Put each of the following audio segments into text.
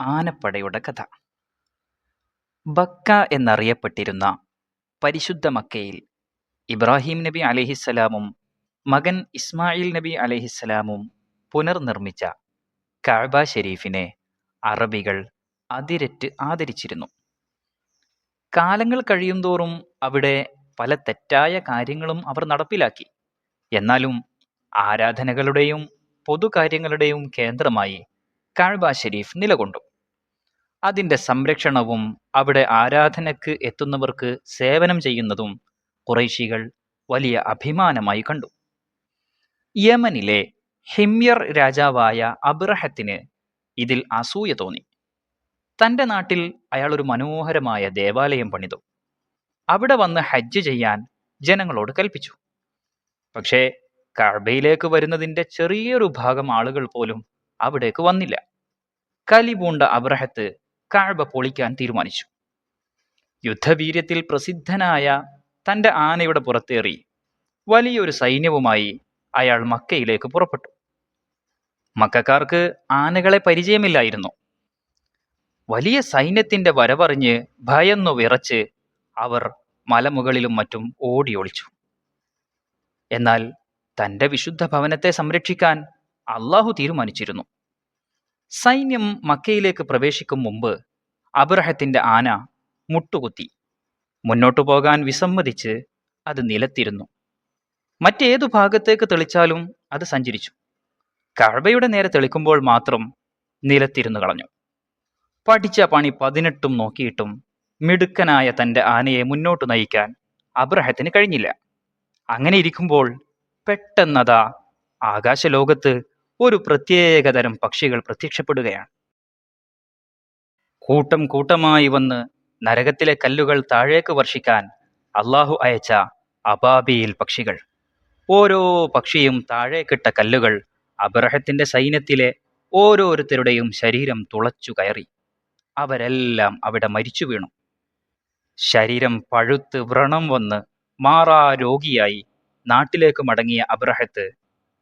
ആനപ്പടയുടെ കഥ. ബക്ക എന്നറിയപ്പെട്ടിരുന്ന പരിശുദ്ധ മക്കയിൽ ഇബ്രാഹിം നബി അലഹിസ്സലാമും മകൻ ഇസ്മായിൽ നബി അലഹിസ്സലാമും പുനർനിർമ്മിച്ച കഅബ ഷെരീഫിനെ അറബികൾ അതിരറ്റ് ആദരിച്ചിരുന്നു. കാലങ്ങൾ കഴിയുന്തോറും അവിടെ പല തെറ്റായ കാര്യങ്ങളും അവർ നടപ്പിലാക്കി. എന്നാലും ആരാധനകളുടെയും പൊതുകാര്യങ്ങളുടെയും കേന്ദ്രമായി കാഴ്ബ ഷെരീഫ് നിലകൊണ്ടു. അതിന്റെ സംരക്ഷണവും അവിടെ ആരാധനയ്ക്ക് എത്തുന്നവർക്ക് സേവനം ചെയ്യുന്നതും കുറൈശികൾ വലിയ അഭിമാനമായി കണ്ടു. യമനിലെ ഹിമ്യർ രാജാവായ അബ്രഹത്തിന് ഇതിൽ അസൂയ തോന്നി. തന്റെ നാട്ടിൽ അയാൾ ഒരു മനോഹരമായ ദേവാലയം പണിതു. അവിടെ വന്ന് ഹജ്ജ് ചെയ്യാൻ ജനങ്ങളോട് കൽപ്പിച്ചു. പക്ഷേ കഅബയിലേക്ക് വരുന്നതിന്റെ ചെറിയൊരു ഭാഗം ആളുകൾ പോലും അവിടേക്ക് വന്നില്ല. കലി പൂണ്ട അബ്രഹത്ത് കഅബ പൊളിക്കാൻ തീരുമാനിച്ചു. യുദ്ധവീര്യത്തിൽ പ്രസിദ്ധനായ തന്റെ ആനയുടെ പുറത്തേറി വലിയൊരു സൈന്യവുമായി അയാൾ മക്കയിലേക്ക് പുറപ്പെട്ടു. മക്കാർക്ക് ആനകളെ പരിചയമില്ലായിരുന്നു. വലിയ സൈന്യത്തിന്റെ വരവറിഞ്ഞ് ഭയന്നു വിറച്ച് അവർ മലമുകളിലും മറ്റും ഓടിയൊളിച്ചു. എന്നാൽ തന്റെ വിശുദ്ധ ഭവനത്തെ സംരക്ഷിക്കാൻ അള്ളാഹു തീരുമാനിച്ചിരുന്നു. സൈന്യം മക്കയിലേക്ക് പ്രവേശിക്കും മുമ്പ് അബ്രഹത്തിന്റെ ആന മുട്ടുകുത്തി. മുന്നോട്ടു പോകാൻ വിസമ്മതിച്ച് അത് നിലത്തിരുന്നു. മറ്റേതു ഭാഗത്തേക്ക് തെളിച്ചാലും അത് സഞ്ചരിച്ചു. കഴബയുടെ നേരെ തെളിക്കുമ്പോൾ മാത്രം നിലത്തിരുന്നു കളഞ്ഞു. പഠിച്ച പണി പതിനെട്ടും നോക്കിയിട്ടും മിടുക്കനായ തന്റെ ആനയെ മുന്നോട്ട് നയിക്കാൻ അബ്രഹത്തിന് കഴിഞ്ഞില്ല. അങ്ങനെ ഇരിക്കുമ്പോൾ പെട്ടെന്നതാ ആകാശലോകത്ത് ഒരു പ്രത്യേകതരം പക്ഷികൾ പ്രത്യക്ഷപ്പെടുകയാണ്. കൂട്ടം കൂട്ടമായി വന്ന് നരകത്തിലെ കല്ലുകൾ താഴേക്ക് വർഷിക്കാൻ അള്ളാഹു അയച്ച അബാബിയിൽ പക്ഷികൾ. ഓരോ പക്ഷിയും താഴേക്കിട്ട കല്ലുകൾ അബ്രഹത്തിന്റെ സൈന്യത്തിലെ ഓരോരുത്തരുടെയും ശരീരം തുളച്ചു കയറി. അവരെല്ലാം അവിടെ മരിച്ചു വീണു. ശരീരം പഴുത്ത് വ്രണം വന്ന് മാറാ രോഗിയായി നാട്ടിലേക്ക് മടങ്ങിയ അബ്രഹത്ത്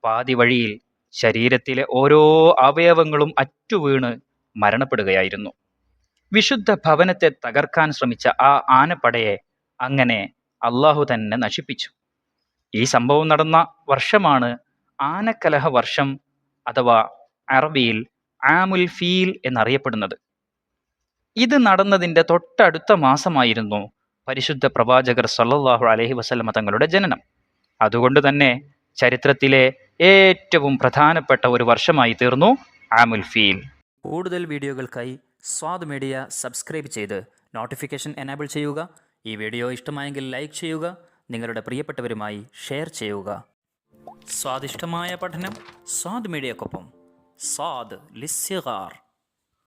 പാതി വഴിയിൽ ശരീരത്തിലെ ഓരോ അവയവങ്ങളും അറ്റുവീണ് മരണപ്പെടുകയായിരുന്നു. വിശുദ്ധ ഭവനത്തെ തകർക്കാൻ ശ്രമിച്ച ആ ആനപ്പടയെ അങ്ങനെ അള്ളാഹു തന്നെ നശിപ്പിച്ചു. ഈ സംഭവം നടന്ന വർഷമാണ് ആനക്കലഹ വർഷം അഥവാ അറബിയിൽ ആമുൽ ഫീൽ എന്നറിയപ്പെടുന്നത്. ഇത് നടന്നതിന്റെ തൊട്ടടുത്ത മാസമായിരുന്നു പരിശുദ്ധ പ്രവാചകർ സല്ലാഹു അലഹി വസല്ലമ തങ്ങളുടെ ജനനം. അതുകൊണ്ട് തന്നെ ചരിത്രത്തിലെ ഏറ്റവും പ്രധാനപ്പെട്ട ഒരു വർഷമായി തീർന്നു ആമുൽ ഫീൽ കൂടുതൽ വീഡിയോകൾക്കായി സ്വാദ് മീഡിയ സബ്സ്ക്രൈബ് ചെയ്ത് നോട്ടിഫിക്കേഷൻ എനേബിൾ ചെയ്യുക. ഈ വീഡിയോ ഇഷ്ടമായെങ്കിൽ ലൈക്ക് ചെയ്യുക. നിങ്ങളുടെ പ്രിയപ്പെട്ടവരുമായി ഷെയർ ചെയ്യുക. സ്വാദിഷ്ടമായ പഠനം സ്വാദ് മീഡിയക്കൊപ്പം സ്വാദ് ലിസ്യഗാർ.